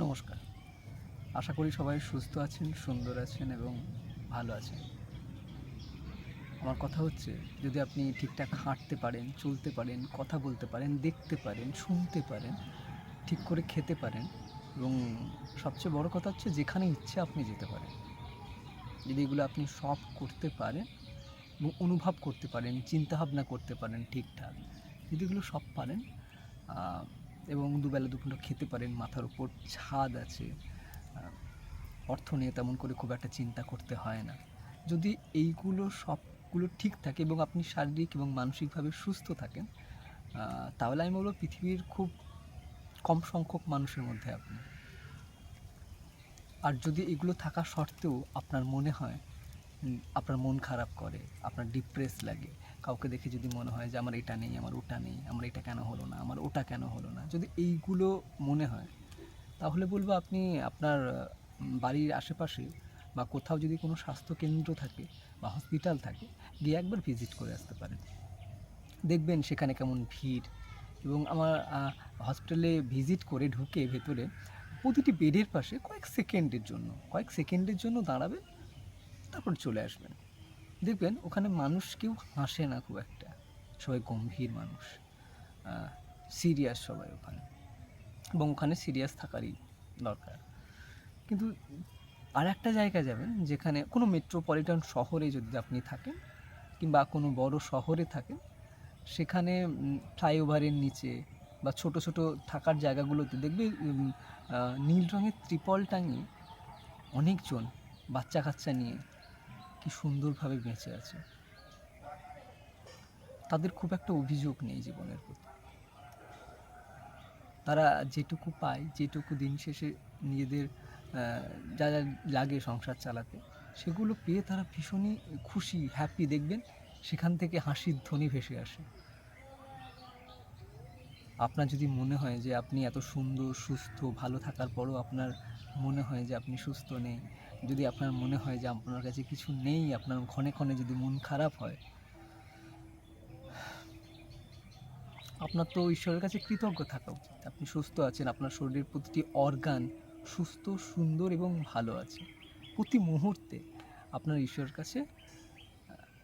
নমস্কার। আশা করি সবাই সুস্থ আছেন, সুন্দর আছেন এবং ভালো আছেন। আমার কথা হচ্ছে, যদি আপনি ঠিকঠাক হাঁটতে পারেন, চলতে পারেন, কথা বলতে পারেন, দেখতে পারেন, শুনতে পারেন, ঠিক করে খেতে পারেন এবং সবচেয়ে বড় কথা হচ্ছে, যেখানে ইচ্ছে আপনি যেতে পারেন। যদি এগুলো আপনি সব করতে পারেন এবং অনুভব করতে পারেন, চিন্তাভাবনা করতে পারেন ঠিকঠাক, যদি এগুলো সব পারেন এবং দুবেলা দুপুরো খেতে পারেন, মাথার উপর ছাদ আছে। অর্থ নিয়ে তেমন করে খুব একটা চিন্তা করতে হয় না। যদি এইগুলো সবগুলো ঠিক থাকে এবং আপনি শারীরিক এবং মানসিকভাবে সুস্থ থাকেন তাহলে আমি বলব পৃথিবীর খুব কম সংখ্যক মানুষের মধ্যে আপনি। আর যদি এগুলো থাকা সত্ত্বেও আপনার মনে হয় আপনার মন খারাপ করে, আপনার ডিপ্রেস লাগে কাউকে দেখে যদি মনে হয় যে আমার এটা নেই, আমার ওটা নেই, আমার এটা কেন হলো না, আমার ওটা কেন হলো না, যদি এইগুলো মনে হয়, তাহলে বলব আপনি আপনার বাড়ির আশেপাশে বা কোথাও যদি কোনো স্বাস্থ্য কেন্দ্র থাকে বা হসপিটাল থাকে, গিয়ে একবার ভিজিট করে আসতে পারেন। দেখবেন সেখানে কেমন ভিড় এবং আমার হসপিটালে ভিজিট করে ঢুকে ভেতরে প্রতিটি বেডের পাশে কয়েক সেকেন্ডের জন্য, কয়েক সেকেন্ডের জন্য দাঁড়াবেন, তারপর চলে আসবেন। দেখবেন ওখানে মানুষ কেউ হাসে না খুব একটা। সবাই গম্ভীর মানুষ। সিরিয়াস সবাই ওখানে। এবং ওখানে সিরিয়াস থাকারই দরকার। কিন্তু আর একটা জায়গায় যাবেন যেখানে কোনো মেট্রোপলিটন শহরে যদি আপনি থাকেন কিংবা কোনো বড় শহরে থাকেন, সেখানে ফ্লাইওভারের নিচে বা ছোট ছোট থাকার জায়গাগুলোতে দেখবে নীল রঙের ত্রিপল টাঙিয়ে অনেকজন বাচ্চা কাচ্চা নিয়ে কি সুন্দরভাবে বেঁচে আছে। তাদের খুব একটা অভিযোগ নেই জীবনের প্রতি। তারা যেটুকু পায়, যেটুকু দিন শেষে নিজেদের যা যা লাগে সংসার চালাতে, সেগুলো পেয়ে তারা ভীষণই খুশি হ্যাপি দেখবেন সেখান থেকে হাসির ধ্বনি ভেসে আসে। আপনার যদি মনে হয় যে আপনি এত সুন্দর, সুস্থ, ভালো থাকার পরও আপনার মনে হয় যে আপনি সুস্থ নেই যদি আপনার মনে হয় যে আপনার কাছে কিছু নেই, আপনার ক্ষণে ক্ষণে যদি মন খারাপ হয়, আপনার তো ঈশ্বরের কাছে কৃতজ্ঞ থাকা উচিত। আপনি সুস্থ আছেন, আপনার শরীরের প্রতিটি অর্গান সুস্থ, সুন্দর এবং ভালো আছে। প্রতি মুহূর্তে আপনার ঈশ্বরের কাছে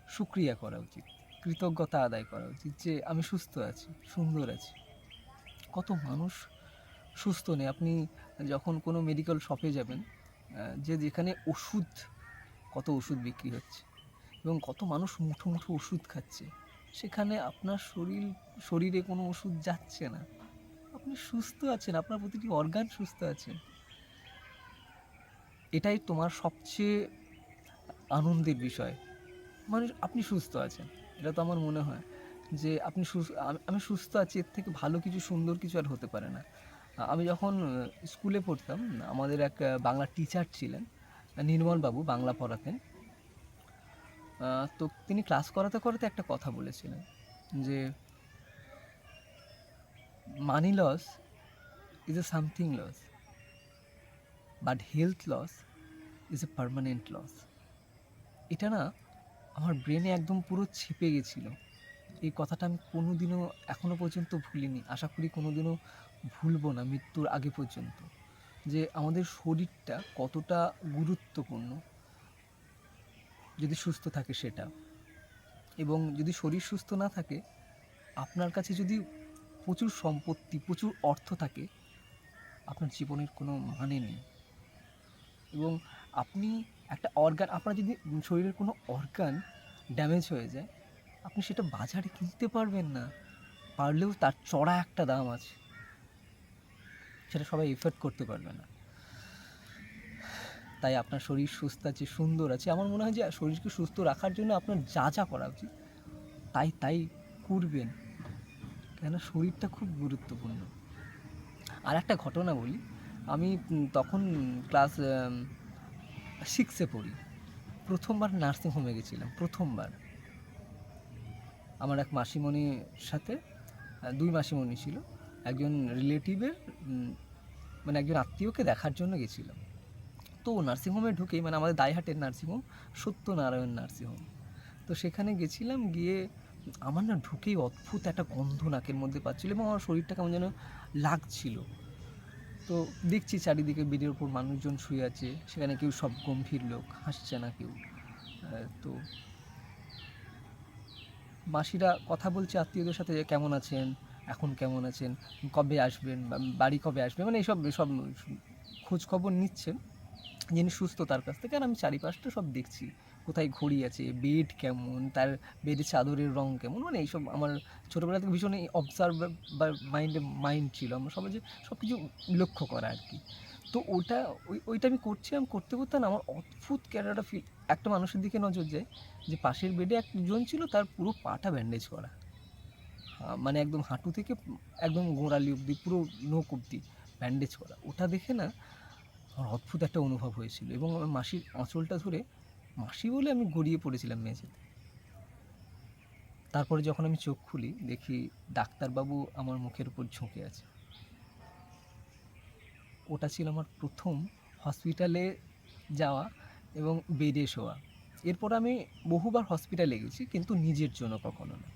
সুক্রিয়া করা উচিত, কৃতজ্ঞতা আদায় করা উচিত যে আমি সুস্থ আছি, সুন্দর আছি। কত মানুষ সুস্থ নেই। আপনি যখন কোনো মেডিকেল শপে যাবেন যে যেখানে ওষুধ, কত ওষুধ বিক্রি হচ্ছে এবং কত মানুষ মুঠো মুঠো ওষুধ খাচ্ছে, সেখানে আপনার শরীর, শরীরে কোনো ওষুধ যাচ্ছে না। আপনি সুস্থ আছেন, আপনার প্রতিটি অর্গান সুস্থ আছে। এটাই তোমার সবচেয়ে আনন্দের বিষয়। মানে আপনি সুস্থ আছেন, এটা তো আমার মনে হয় যে আপনি সুস্থ আমি- আমি সুস্থ আছি, এর থেকে ভালো কিছু, সুন্দর কিছু আর হতে পারে না। আমি যখন স্কুলে পড়তাম, আমাদের এক বাংলা টিচার ছিলেন, নির্মল বাবু, বাংলা পড়াতেন। তো তিনি ক্লাস করাতে করাতে একটা কথা বলেছিলেন যে money loss is a something loss but health loss is a permanent loss এটা না আমার ব্রেনে একদম পুরো ছেপে গেছিল। এই কথাটা আমি কোনোদিনও, এখনও পর্যন্ত ভুলিনি। আশা করি কোনোদিনও ভুলবো না মৃত্যুর আগে পর্যন্ত, যে আমাদের শরীরটা কতটা গুরুত্বপূর্ণ, যদি সুস্থ থাকে সেটা। এবং যদি শরীর সুস্থ না থাকে, আপনার কাছে যদি প্রচুর সম্পত্তি, প্রচুর অর্থ থাকে, আপনার জীবনের কোনো মানে নেই। এবং আপনি একটা অর্গান আপনার যদি শরীরের কোনো অর্গান ড্যামেজ হয়ে যায়, আপনি সেটা বাজারে কিনতে পারবেন না, পারলেও তার চড়া একটা দাম আছে। সেটা সবাই এফোর্ড করতে পারবে না। তাই আপনার শরীর সুস্থ আছে, সুন্দর আছে। আমার মনে হয় যে শরীরকে সুস্থ রাখার জন্য আপনার যা যা করা উচিত, তাই তাই করবেন। কেন শরীরটা খুব গুরুত্বপূর্ণ। আর একটা ঘটনা বলি। আমি তখন ক্লাস সিক্সে পড়ি। প্রথমবার নার্সিংহোমে গেছিলাম, প্রথমবার। আমার এক মাসিমণির সাথে দুই মাসিমণি ছিল। একজন রিলেটিভের মানে একজন আত্মীয়কে দেখার জন্য গেছিলাম। তো নার্সিংহোমে ঢুকেই মানে আমাদের দাইহাটের নার্সিংহোম, সত্যনারায়ণ নার্সিংহোম। তো সেখানে গেছিলাম, গিয়ে আমার না ঢুকেই অদ্ভুত একটা গন্ধ নাকের মধ্যে পাচ্ছিল এবং আমার শরীরটা কেমন যেন লাগছিল। তো দেখছি চারিদিকে বেডের ওপর মানুষজন শুয়ে আছে, সেখানে কেউ সব গম্ভীর লোক, হাসছে না কেউ। তো মাসিরা কথা বলছে আত্মীয়দের সাথে কেমন আছেন? এখন কেমন আছেন, কবে আসবেন বাড়ি কবে আসবে মানে এইসব সব খোঁজ খবর নিচ্ছেন, যিনি সুস্থ তার কাছ থেকে, আর আমি চারিপাশটা সব দেখছি। কোথায় ঘড়ি আছে বেড কেমন, তার বেডের চাদরের রং কেমন মানে এইসব আমার ছোটোবেলা থেকে ভীষণ অবজার্ভ বা মাইন্ডে মাইন্ড ছিল। আমার সবাই যে সব কিছু লক্ষ্য করা আর কি। তো ওটা, ওই, ওইটা আমি করছিলাম, করতে করতে না আমার অদ্ভুত ক্যারাটা ফিল একটা মানুষের দিকে নজর যায়, যে পাশের বেডে একজন ছিল, তার পুরো পাটা ব্যান্ডেজ করা। মানে একদম হাঁটু থেকে একদম গোড়ালি অবধি, পুরো নোক অবধি ব্যান্ডেজ করা। ওটা দেখে না আমার অদ্ভুত একটা অনুভব হয়েছিল এবং আমার মাসির আঁচলটা ধরে, মাসি বলে আমি গড়িয়ে পড়েছিলাম মেঝেতে। তারপরে যখন আমি চোখ খুলি, দেখি ডাক্তারবাবু আমার মুখের উপর ঝুঁকে আছে। ওটা ছিল আমার প্রথম হসপিটালে যাওয়া এবং বেডে শোয়া। এরপর আমি বহুবার হসপিটালে গেছি, কিন্তু নিজের জন্য কখনো না।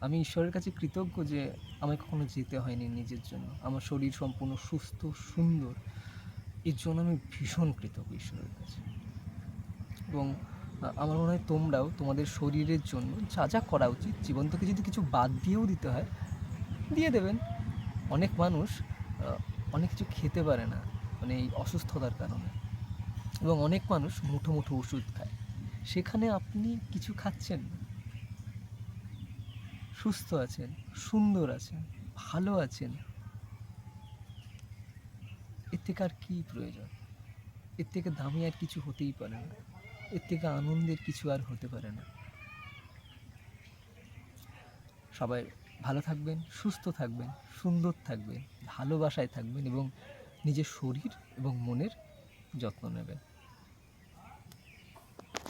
আমি ঈশ্বরের কাছে কৃতজ্ঞ যে আমায় কখনো যেতে হয়নি নিজের জন্য। আমার শরীর সম্পূর্ণ সুস্থ, সুন্দর। এর জন্য আমি ভীষণ কৃতজ্ঞ ঈশ্বরের কাছে। এবং আমার মনে হয় তোমরাও তোমাদের শরীরের জন্য যা যা করা উচিত জীবন থেকে যদি কিছু বাদ দিয়েও দিতে হয়, দিয়ে দেবেন। অনেক মানুষ অনেক কিছু খেতে পারে না মানে এই অসুস্থতার কারণে। এবং অনেক মানুষ মুঠো মুঠো ওষুধ খায়। সেখানে আপনি কিছু খাচ্ছেন না। সুস্থ আছেন, সুন্দর আছেন, ভালো আছেন। এর থেকে আর কী প্রয়োজন? এর থেকে দামি আর কিছু হতেই পারে না। এর থেকে আনন্দের কিছু আর হতে পারে না। সবাই ভালো থাকবেন, সুস্থ থাকবেন, সুন্দর থাকবেন, ভালোবাসায় থাকবেন এবং নিজের শরীর এবং মনের যত্ন নেবেন।